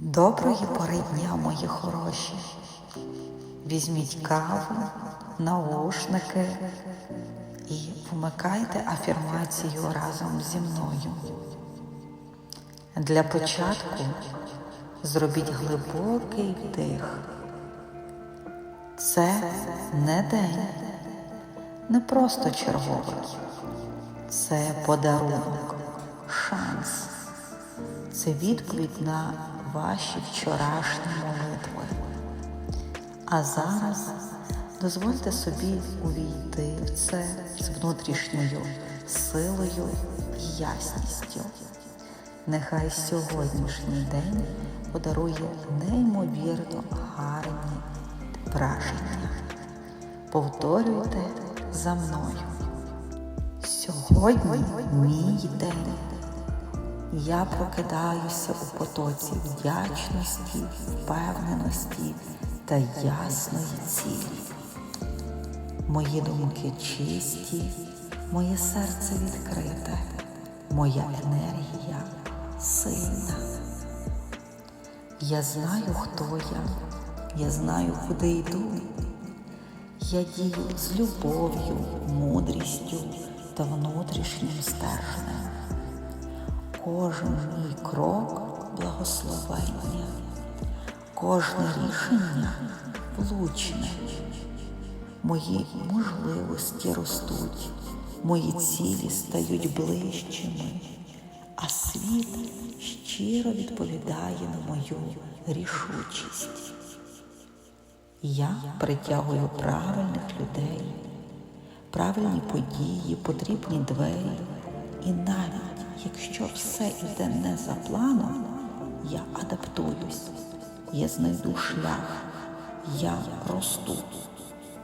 Доброї пори дня, мої хороші. Візьміть каву, наушники і вмикайте афірмацію разом зі мною. Для початку зробіть глибокий вдих. Це не день, не просто черговий. Це подарунок, шанс. Це відповідь на ваші вчорашні молитви. А зараз дозвольте собі увійти в це з внутрішньою силою і ясністю. Нехай сьогоднішній день подарує неймовірно гарні враження. Повторюйте за мною. Сьогодні мій день. Я прокидаюся у потоці вдячності, впевненості та ясної цілі. Мої думки чисті, моє серце відкрите, моя енергія сильна. Я знаю, хто я, я знаю, куди йду. Я дію з любов'ю, мудрістю та внутрішнім стержнем. Кожен мій крок благословення, кожне рішення влучне. Мої можливості ростуть, мої цілі стають ближчими, а світ щиро відповідає на мою рішучість. Я притягую правильних людей, правильні події, потрібні двері. І навіть якщо все йде не за планом, я адаптуюсь, я знайду шлях, я росту.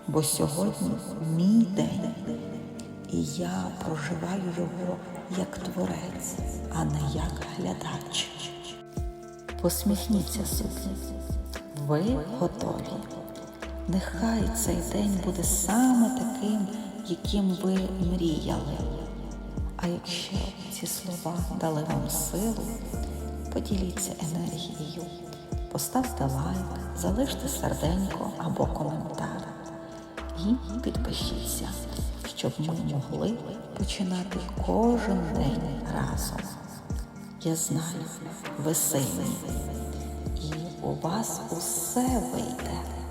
Бо сьогодні мій день, і я проживаю його як творець, а не як глядач. Посміхніться собі. Ви готові. Нехай цей день буде саме таким, яким ви мріяли. А якщо ці слова дали вам силу, поділіться енергією, поставте лайк, залиште серденько або коментар і підпишіться, щоб ми могли починати кожен день разом. Я знаю, ви сильні, і у вас усе вийде.